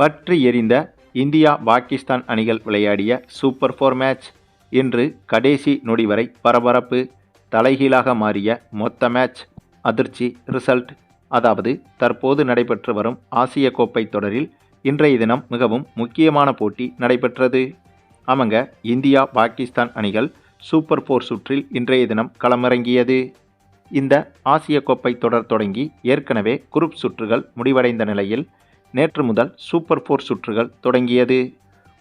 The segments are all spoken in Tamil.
பற்றி எரிந்த இந்தியா பாகிஸ்தான் அணிகள் விளையாடிய சூப்பர் ஃபோர் மேட்ச். இன்று கடைசி நொடி வரை பரபரப்பு தலைகீழாக மாறிய மொத்த மேட்ச். அதிர்ச்சி ரிசல்ட் அதாவது தற்போது நடைபெற்று வரும் ஆசிய கோப்பை தொடரில் இன்றைய தினம் மிகவும் முக்கியமான போட்டி நடைபெற்றது. ஆமாங்க இந்தியா பாகிஸ்தான் அணிகள் சூப்பர் ஃபோர் சுற்றில் இன்றைய தினம் களமிறங்கியது. இந்த ஆசிய கோப்பை தொடர் தொடங்கி ஏற்கனவே குரூப் சுற்றுகள் முடிவடைந்த நிலையில் நேற்று முதல் சூப்பர் ஃபோர் சுற்றுகள் தொடங்கியது.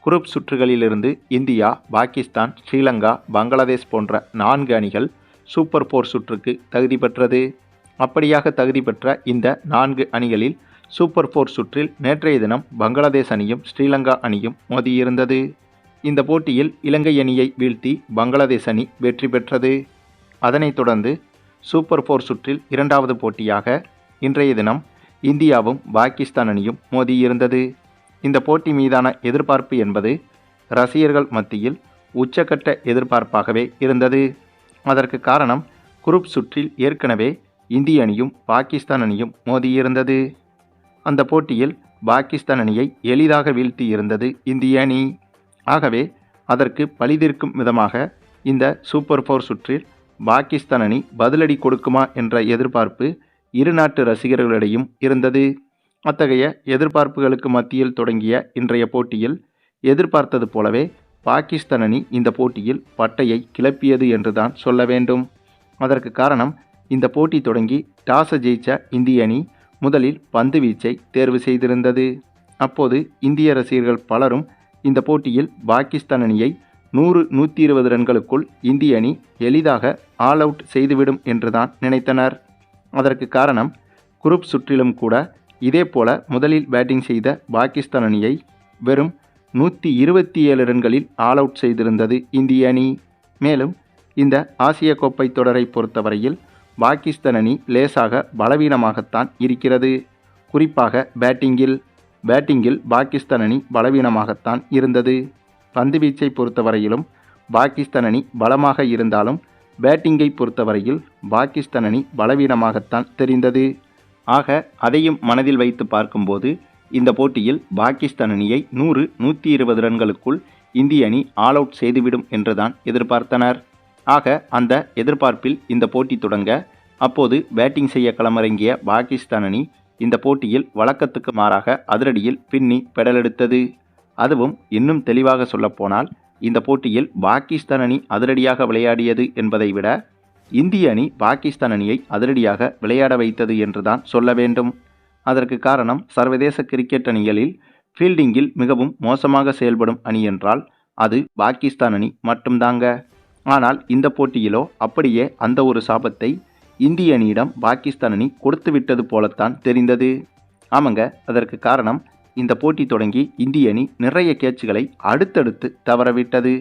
குரூப் சுற்றுகளிலிருந்து இந்தியா பாகிஸ்தான் ஸ்ரீலங்கா பங்களாதேஷ் போன்ற நான்கு அணிகள் சூப்பர் ஃபோர் சுற்றுக்கு தகுதி பெற்றது. அப்படியாக தகுதி பெற்ற இந்த நான்கு அணிகளில் சூப்பர் ஃபோர் சுற்றில் நேற்றைய தினம் பங்களாதேஷ் அணியும் ஸ்ரீலங்கா அணியும் மோதியிருந்தது. இந்த போட்டியில் இலங்கை அணியை வீழ்த்தி பங்களாதேஷ் அணி வெற்றி பெற்றது. அதனைத் தொடர்ந்து சூப்பர் ஃபோர் சுற்றில் இரண்டாவது போட்டியாக இன்றைய தினம் இந்தியாவும் பாகிஸ்தான் அணியும் மோதியிருந்தது இந்த போட்டி மீதான எதிர்பார்ப்பு என்பது ரசிகர்கள் மத்தியில் உச்சக்கட்ட எதிர்பார்ப்பாகவே இருந்தது. அதற்கு காரணம் குரூப் சுற்றில் ஏற்கனவே இந்திய அணியும் பாகிஸ்தான் அணியும் மோதியிருந்தது அந்த போட்டியில் பாகிஸ்தான் அணியை எளிதாக வீழ்த்தி இருந்தது இந்திய அணி. ஆகவே அதற்கு பழிதீர்க்கும் விதமாக இந்த சூப்பர் ஃபோர் சுற்றில் பாகிஸ்தான் அணி பதிலடி கொடுக்குமா என்ற எதிர்பார்ப்பு இரு நாட்டு ரசிகர்களிடையும் இருந்தது. அத்தகைய எதிர்பார்ப்புகளுக்கு மத்தியில் தொடங்கிய இன்றைய போட்டியில் எதிர்பார்த்தது போலவே பாகிஸ்தான் அணி இந்த போட்டியில் பட்டையை கிளப்பியது என்றுதான் சொல்ல வேண்டும். அதற்கு காரணம் இந்த போட்டி தொடங்கி டாஸை ஜெயிச்ச இந்திய அணி முதலில் பந்து வீச்சை தேர்வு செய்திருந்தது. அப்போது இந்திய ரசிகர்கள் பலரும் இந்த போட்டியில் பாகிஸ்தான் அணியை நூறு நூற்றி இருபது ரன்களுக்குள் இந்திய அணி எளிதாக ஆல் அவுட் செய்துவிடும் என்றுதான் நினைத்தனர். அதற்கு காரணம் குரூப் சுற்றிலும் கூட இதேபோல முதலில் பேட்டிங் செய்த பாகிஸ்தான் அணியை வெறும் நூற்றி இருபத்தி ஏழு ரன்களில் ஆல் அவுட் செய்திருந்தது இந்திய அணி. மேலும் இந்த ஆசிய கோப்பை தொடரை பொறுத்தவரையில் பாகிஸ்தான் அணி லேசாக பலவீனமாகத்தான் இருக்கிறது. குறிப்பாக பேட்டிங்கில் பேட்டிங்கில் பாகிஸ்தான் அணி பலவீனமாகத்தான் இருந்தது. பந்துவீச்சை பொறுத்தவரையிலும் பாகிஸ்தான் அணி பலமாக இருந்தாலும் பேட்டிங்கை பொறுத்தவரையில் பாகிஸ்தான் அணி பலவீனமாகத்தான் தெரிந்தது. ஆக அதையும் மனதில் வைத்து பார்க்கும்போது இந்த போட்டியில் பாகிஸ்தான் அணியை நூறு நூற்றி இருபது ரன்களுக்குள் இந்திய அணி ஆல் அவுட் செய்துவிடும் என்றுதான் எதிர்பார்த்தனர். ஆக அந்த எதிர்பார்ப்பில் இந்த போட்டி தொடங்க அப்போது பேட்டிங் செய்ய களமிறங்கிய பாகிஸ்தான் அணி இந்த போட்டியில் வழக்கத்துக்கு மாறாக அதிரடியில் பின்னி பெடலெடுத்தது. அதுவும் இன்னும் தெளிவாக சொல்லப்போனால் இந்த போட்டியில் பாகிஸ்தான் அணி அதிரடியாக விளையாடியது என்பதை விட இந்திய அணி பாகிஸ்தான் அணியை அதிரடியாக விளையாட வைத்தது என்றுதான் சொல்ல வேண்டும். அதற்கு காரணம் சர்வதேச கிரிக்கெட் அணிகளில் ஃபீல்டிங்கில் மிகவும் மோசமாக செயல்படும் அணி என்றால் அது பாகிஸ்தான் அணி மட்டும்தாங்க. ஆனால் இந்த போட்டியிலோ அப்படியே அந்த ஒரு சாபத்தை இந்திய அணியிடம் பாகிஸ்தான் அணி கொடுத்து விட்டது போலத்தான் தெரிந்தது. ஆமாங்க அதற்கு காரணம் இந்த போட்டி தொடங்கி இந்திய அணி நிறைய கேட்சுகளை அடுத்தடுத்து தவறவிட்டது.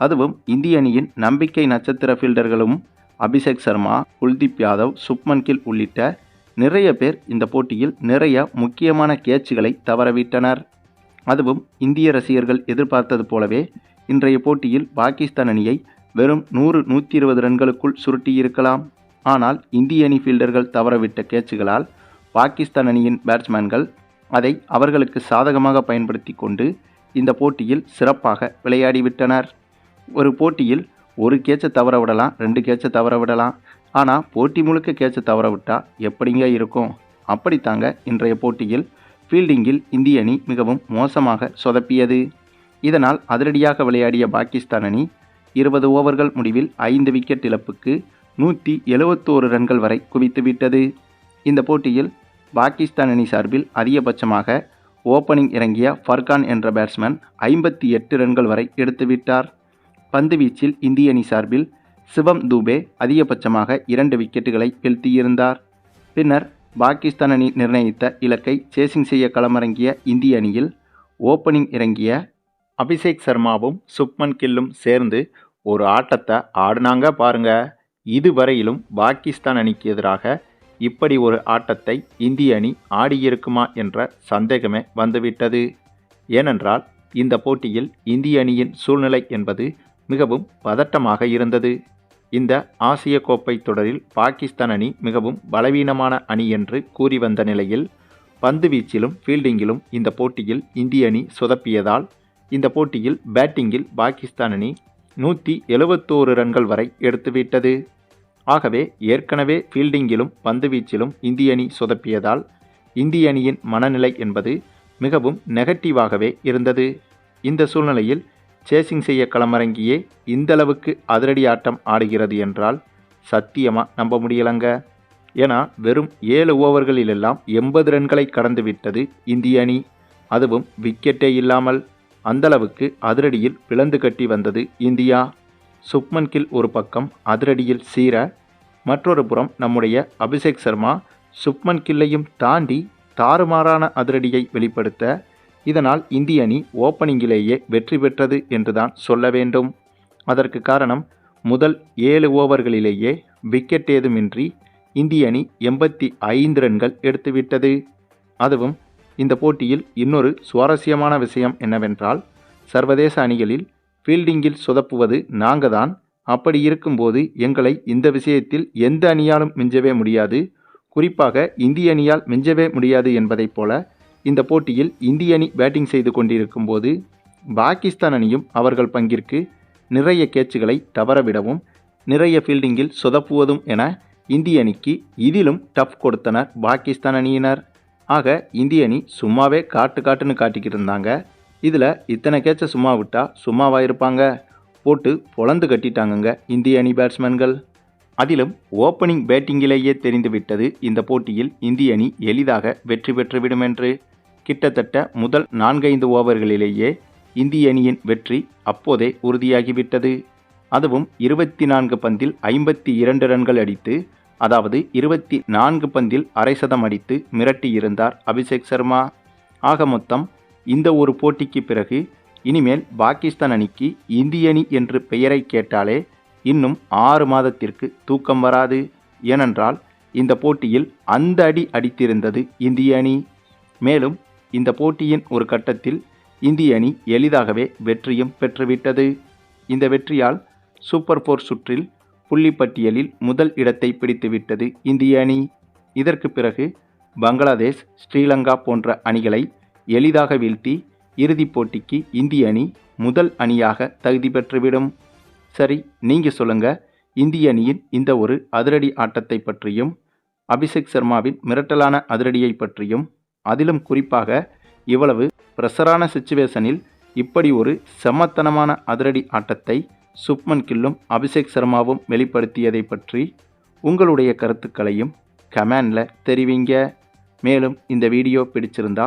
அதுவும் இந்திய அணியின் நம்பிக்கை நட்சத்திர ஃபீல்டர்களும் அபிஷேக் சர்மா குல்தீப் யாதவ் சுப்மன் கில் உள்ளிட்ட நிறைய பேர் இந்த போட்டியில் நிறைய முக்கியமான கேட்சுகளை தவறவிட்டனர். அதுவும் இந்திய ரசிகர்கள் எதிர்பார்த்தது போலவே இன்றைய போட்டியில் பாகிஸ்தான் அணியை வெறும் நூறு நூற்றி இருபது ரன்களுக்குள் சுருட்டியிருக்கலாம். ஆனால் இந்திய அணி ஃபீல்டர்கள் தவறவிட்ட கேட்சுகளால் பாகிஸ்தான் அணியின் பேட்ஸ்மேன்கள் அதை அவர்களுக்கு சாதகமாக பயன்படுத்தி கொண்டு இந்த போட்டியில் சிறப்பாக விளையாடிவிட்டனர் ஒரு போட்டியில் ஒரு கேட்சை தவற விடலாம் ரெண்டு கேட்சை தவற விடலாம். ஆனால் போட்டி முழுக்க கேட்சை தவற விட்டால் எப்படிங்க இருக்கும்? அப்படித்தாங்க இன்றைய போட்டியில் ஃபீல்டிங்கில் இந்திய அணி மிகவும் மோசமாக சொதப்பியது. இதனால் அதிரடியாக விளையாடிய பாகிஸ்தான் அணி இருபது ஓவர்கள் முடிவில் ஐந்து விக்கெட் இழப்புக்கு நூற்றி எழுபத்தோரு ரன்கள் வரை குவித்துவிட்டது இந்த போட்டியில் பாகிஸ்தான் அணி சார்பில் அதிகபட்சமாக ஓப்பனிங் இறங்கிய ஃபர்கான் என்ற பேட்ஸ்மேன் ஐம்பத்தி எட்டு ரன்கள் வரை எடுத்துவிட்டார் பந்து வீச்சில் இந்திய அணி சார்பில் சிவம் தூபே அதிகபட்சமாக இரண்டு விக்கெட்டுகளை வீழ்த்தியிருந்தார். பின்னர் பாகிஸ்தான் அணி நிர்ணயித்த இலக்கை சேசிங் செய்ய களமிறங்கிய இந்திய அணியில் ஓப்பனிங் இறங்கிய அபிஷேக் சர்மாவும் சுப்மன் கில்லும் சேர்ந்து ஒரு ஆட்டத்தை ஆடினாங்க பாருங்க. இதுவரையிலும் பாகிஸ்தான் அணிக்கு எதிராக இப்படி ஒரு ஆட்டத்தை இந்திய அணி ஆடியிருக்குமா என்ற சந்தேகமே வந்துவிட்டது. ஏனென்றால் இந்த போட்டியில் இந்திய அணியின் சூழ்நிலை என்பது மிகவும் பதட்டமாக இருந்தது. இந்த ஆசிய கோப்பை தொடரில் பாகிஸ்தான் அணி மிகவும் பலவீனமான அணி என்று கூறி வந்த நிலையில் பந்து வீச்சிலும் ஃபீல்டிங்கிலும் இந்த போட்டியில் இந்திய அணி சொதப்பியதால் இந்த போட்டியில் பேட்டிங்கில் பாகிஸ்தான் அணி நூற்றி எழுபத்தோரு ரன்கள் வரை எடுத்துவிட்டது. ஆகவே ஏற்கனவே ஃபீல்டிங்கிலும் பந்துவீச்சிலும் இந்திய அணி சொதப்பியதால் இந்திய அணியின் மனநிலை என்பது மிகவும் நெகட்டிவாகவே இருந்தது. இந்த சூழ்நிலையில் சேசிங் செய்ய களமிறங்கியே இந்தளவுக்கு அதிரடி ஆட்டம் ஆடுகிறது என்றால் சத்தியமாக நம்ப முடியலங்க? ஏன்னா வெறும் ஏழு ஓவர்களிலெல்லாம் எண்பது ரன்களை கடந்து விட்டது இந்திய அணி. அதுவும் விக்கெட்டே இல்லாமல் அந்தளவுக்கு அதிரடியில் பிளந்து கட்டி வந்தது இந்தியா. சுப்மன் கில் ஒரு பக்கம் அதிரடியில் சீர மற்றொரு புறம் நம்முடைய அபிஷேக் சர்மா சுப்மன் கில்லையும் தாண்டி தாறுமாறான அதிரடியை வெளிப்படுத்த இதனால் இந்திய அணி ஓப்பனிங்கிலேயே வெற்றி பெற்றது என்றுதான் சொல்ல வேண்டும். அதற்கு காரணம் முதல் ஏழு ஓவர்களிலேயே விக்கெட் ஏதுமின்றி இந்திய அணி எண்பத்தி ஐந்து ரன்கள் எடுத்துவிட்டது. அதுவும் இந்த போட்டியில் இன்னொரு சுவாரஸ்யமான விஷயம் என்னவென்றால் சர்வதேச அணிகளில் ஃபீல்டிங்கில் சொதப்புவது நாங்கள் தான் அப்படி இருக்கும்போது எங்களை இந்த விஷயத்தில் எந்த அணியாலும் மிஞ்சவே முடியாது. குறிப்பாக இந்திய அணியால் மிஞ்சவே முடியாது என்பதைப் போல இந்த போட்டியில் இந்திய அணி பேட்டிங் செய்து கொண்டிருக்கும் போது பாகிஸ்தான் அணியும் அவர்கள் பங்கிற்கு நிறைய கேட்சுகளை தவறவிடவும் நிறைய ஃபீல்டிங்கில் சொதப்புவதும் என இந்திய அணிக்கு இதிலும் டஃப் கொடுத்தனர் பாகிஸ்தான் அணியினர். ஆக இந்திய அணி சும்மாவே காட்டு காட்டுன்னு காட்டிக்கிட்டு இருந்தாங்க. இதில் இத்தனை கேட்சை சும்மா விட்டால் சும்மாவாக இருப்பாங்க? போட்டு பொழந்து கட்டிட்டாங்கங்க இந்திய அணி பேட்ஸ்மேன்கள் அதிலும் ஓப்பனிங் பேட்டிங்கிலேயே தெரிந்துவிட்டது இந்த போட்டியில் இந்திய அணி எளிதாக வெற்றி பெற்றுவிடும் என்று கிட்டத்தட்ட முதல் நான்கைந்து ஓவர்களிலேயே இந்திய அணியின் வெற்றி அப்போதே உறுதியாகிவிட்டது. அதுவும் இருபத்தி நான்கு பந்தில் ஐம்பத்தி இரண்டு ரன்கள் அடித்து அதாவது இருபத்தி நான்கு பந்தில் அரை சதம் அடித்து மிரட்டியிருந்தார் அபிஷேக் சர்மா. ஆக மொத்தம் இந்த ஒரு போட்டிக்கு பிறகு இனிமேல் பாகிஸ்தான் அணிக்கு இந்திய அணி என்று பெயரை கேட்டாலே இன்னும் ஆறு மாதத்திற்கு தூக்கம் வராது. ஏனென்றால் இந்த போட்டியில் அந்த அடி அடித்திருந்தது இந்திய அணி. மேலும் இந்த போட்டியின் ஒரு கட்டத்தில் இந்திய அணி எளிதாகவே வெற்றியும் பெற்றுவிட்டது. இந்த வெற்றியால் சூப்பர் ஃபோர் சுற்றில் புள்ளிப்பட்டியலில் முதல் இடத்தை பிடித்துவிட்டது இந்திய அணி. இதற்கு பிறகு பங்களாதேஷ் ஸ்ரீலங்கா போன்ற அணிகளை எளிதாக வீழ்த்தி இறுதிப் போட்டிக்கு இந்திய அணி முதல் அணியாக தகுதி பெற்றுவிடும். சரி நீங்கள் சொல்லுங்க. இந்திய அணியின் இந்த ஒரு அதிரடி ஆட்டத்தை பற்றியும் அபிஷேக் சர்மாவின் மிரட்டலான அதிரடியை பற்றியும் அதிலும் குறிப்பாக இவ்வளவு ப்ரெஷரான சுச்சுவேஷனில் இப்படி ஒரு செம்மத்தனமான அதிரடி ஆட்டத்தை சுப்மன் கில்லும் அபிஷேக் சர்மாவும் வெளிப்படுத்தியதை பற்றி உங்களுடைய கருத்துக்களையும் கமெண்டில் தெரிவிங்க. மேலும் இந்த வீடியோ பிடிச்சிருந்தா